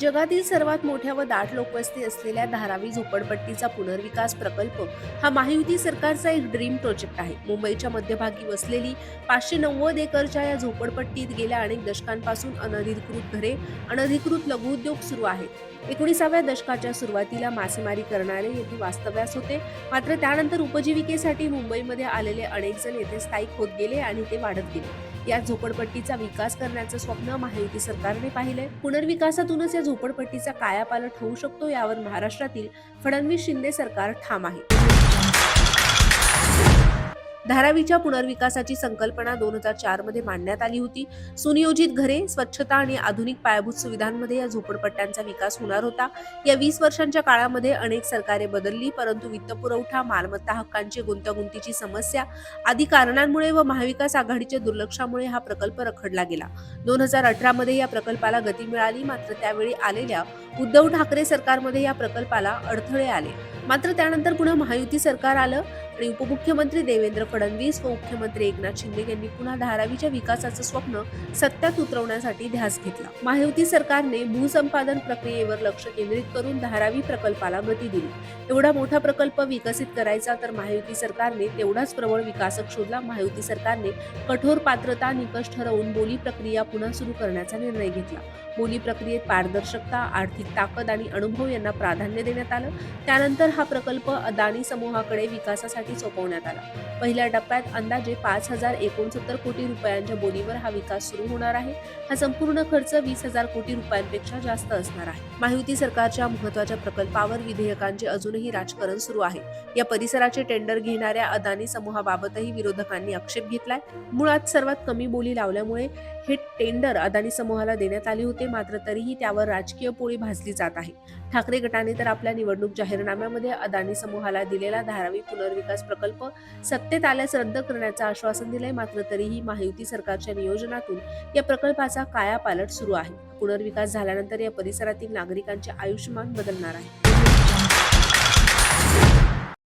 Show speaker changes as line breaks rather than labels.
जगातील सर्वात मोठ्या व दाट लोकवस्ती असलेल्या धारावी झोपडपट्टीचा पुनर्विकास प्रकल्प हा महायुती सरकारचा एक ड्रीम प्रोजेक्ट आहे. मुंबईच्या मध्यभागी वसलेली पाचशे नव्वद एकरच्या या झोपडपट्टीत गेल्या अनेक दशकांपासून अनधिकृत घरे अनधिकृत लघुउद्योग सुरू आहेत. एकोणीसाव्या दशकाच्या सुरुवातीला मासेमारी करणारे येथे वास्तव्यास होते. मात्र त्यानंतर उपजीविकेसाठी मुंबईमध्ये आलेले अनेक जण येथे स्थायिक होत गेले आणि ते वाढत गेले. या झोपडपट्टीचा विकास करण्याचं स्वप्न महायुती सरकारने पाहिले पुनर्विकासातूनच या झोपडपट्टीचा कायापालट होऊ शकतो यावर महाराष्ट्रातील फडणवीस शिंदे सरकार ठाम आहे. धारावीच्या पुनर्विकासाची संकल्पना दोन हजार चारमध्ये मांडण्यात आली होती. सुनियोजित घरे स्वच्छता आणि आधुनिक पायाभूत सुविधांमध्ये या झोपडपट्ट्यांचा विकास होणार होता. या वीस वर्षांच्या काळामध्ये अनेक सरकारे बदलली परंतु वित्तपुरवठा मालमत्ता हक्कांची गुंतागुंतीची समस्या आदी कारणांमुळे व महाविकास आघाडीच्या दुर्लक्षामुळे हा प्रकल्प रखडला गेला. दोन हजार अठरा मध्ये या प्रकल्पाला गती मिळाली मात्र त्यावेळी आलेल्या उद्धव ठाकरे सरकारमध्ये या प्रकल्पाला अडथळे आले. मात्र त्यानंतर पुन्हा महायुती सरकार आलं आणि उपमुख्यमंत्री देवेंद्र फडणवीस व मुख्यमंत्री एकनाथ शिंदे यांनी पुन्हा धारावीच्या विकासाचं स्वप्न सत्यात उतरवण्यासाठी ध्यास घेतला. महायुती सरकारने भूसंपादन प्रक्रियेवर लक्ष केंद्रित करून धारावी प्रकल्पाला गती दिली. एवढा मोठा प्रकल्प विकसित करायचा तर महायुती सरकारने तेवढाच प्रबळ विकासक शोधला. महायुती सरकारने कठोर पात्रता निकष ठरवून बोली प्रक्रिया पुन्हा सुरू करण्याचा निर्णय घेतला. बोली प्रक्रियेत पारदर्शकता आर्थिक ताकद आणि अनुभव यांना प्राधान्य देण्यात आलं. त्यानंतर हा प्रकल्प अदानी समूहाकडे विकासासाठी सोपवण्यात आला. पहिल्या टप्प्यात अंदाजे पाच हजार एकोणसत्तर कोटी रुपयांच्या बोलीवर हा विकास सुरू होणार आहे. हा संपूर्ण खर्च वीस हजार कोटी रुपयांपेक्षा जास्त असणार आहे. महायुती सरकारच्या महत्त्वाच्या प्रकल्पावर विधेयकांचे अजूनही राजकारण सुरू आहे. या परिसराचे टेंडर घेणाऱ्या अदानी समूहाबाबतही विरोधकांनी आक्षेप घेतलाय. मुळात सर्वात कमी बोली लावल्यामुळे हे टेंडर अदानी समूहाला देण्यात आले होते मात्र तरीही त्यावर राजकीय पोळी भाजली जात आहे. ठाकरे गटाने तर आपल्या निवडणूक जाहीरनाम्यामध्ये अदानी समूहाला दिलेला धारावी पुनर्विकास प्रकल्प सत्तेत आल्यास रद्द करण्याचं आश्वासन दिलंय. मात्र तरीही महायुती सरकारच्या नियोजनातून या प्रकल्पाचा कायापालट सुरू आहे. पुनर्विकास झाल्यानंतर या परिसरातील नागरिकांचे आयुष्यमान बदलणार आहे.